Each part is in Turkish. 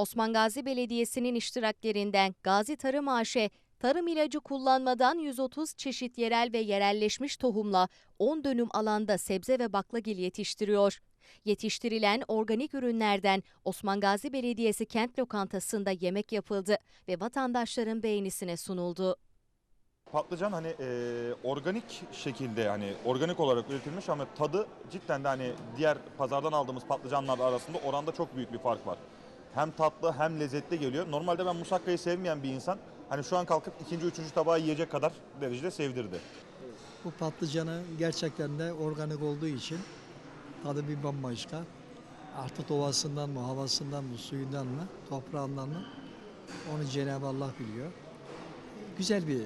Osman Gazi Belediyesi'nin iştiraklerinden Gazi Tarım AŞ, tarım ilacı kullanmadan 130 çeşit yerel ve yerelleşmiş tohumla 10 dönüm alanda sebze ve baklagil yetiştiriyor. Yetiştirilen organik ürünlerden Osman Gazi Belediyesi kent lokantasında yemek yapıldı ve vatandaşların beğenisine sunuldu. Patlıcan hani e, organik şekilde hani organik olarak üretilmiş ama tadı cidden de hani diğer pazardan aldığımız patlıcanlar arasında oranda çok büyük bir fark var. Hem tatlı hem lezzetli geliyor. Normalde ben musakkayı sevmeyen bir insan hani şu an kalkıp ikinci, üçüncü tabağı yiyecek kadar derecede sevdirdi. Bu patlıcanı gerçekten de organik olduğu için tadı bir bambaşka. Artık doğasından mı, havasından mı, suyundan mı, toprağından mı onu Cenab-ı Allah biliyor. Güzel bir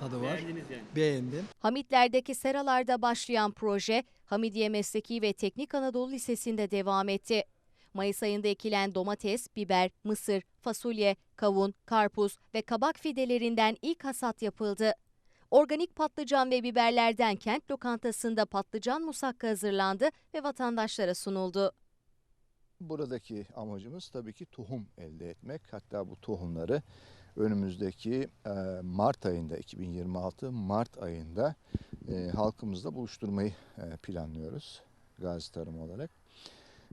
tadı var. Beğendiniz yani. Beğendim. Hamitler'deki seralarda başlayan proje Hamidiye Mesleki ve Teknik Anadolu Lisesi'nde devam etti. Mayıs ayında ekilen domates, biber, mısır, fasulye, kavun, karpuz ve kabak fidelerinden ilk hasat yapıldı. Organik patlıcan ve biberlerden kent lokantasında patlıcan musakka hazırlandı ve vatandaşlara sunuldu. Buradaki amacımız tabii ki tohum elde etmek. Hatta bu tohumları önümüzdeki Mart ayında 2026 Mart ayında halkımızla buluşturmayı planlıyoruz Gazi Tarım olarak.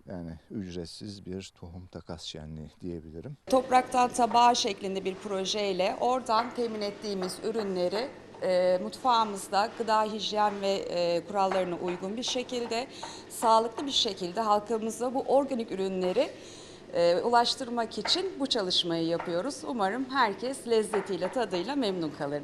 Yani ücretsiz bir tohum takas şenliği diyebilirim. Topraktan tabağa şeklinde bir projeyle oradan temin ettiğimiz ürünleri e, mutfağımızda gıda hijyen ve e, kurallarına uygun bir şekilde sağlıklı bir şekilde halkımıza bu organik ürünleri e, ulaştırmak için bu çalışmayı yapıyoruz. Umarım herkes lezzetiyle tadıyla memnun kalır.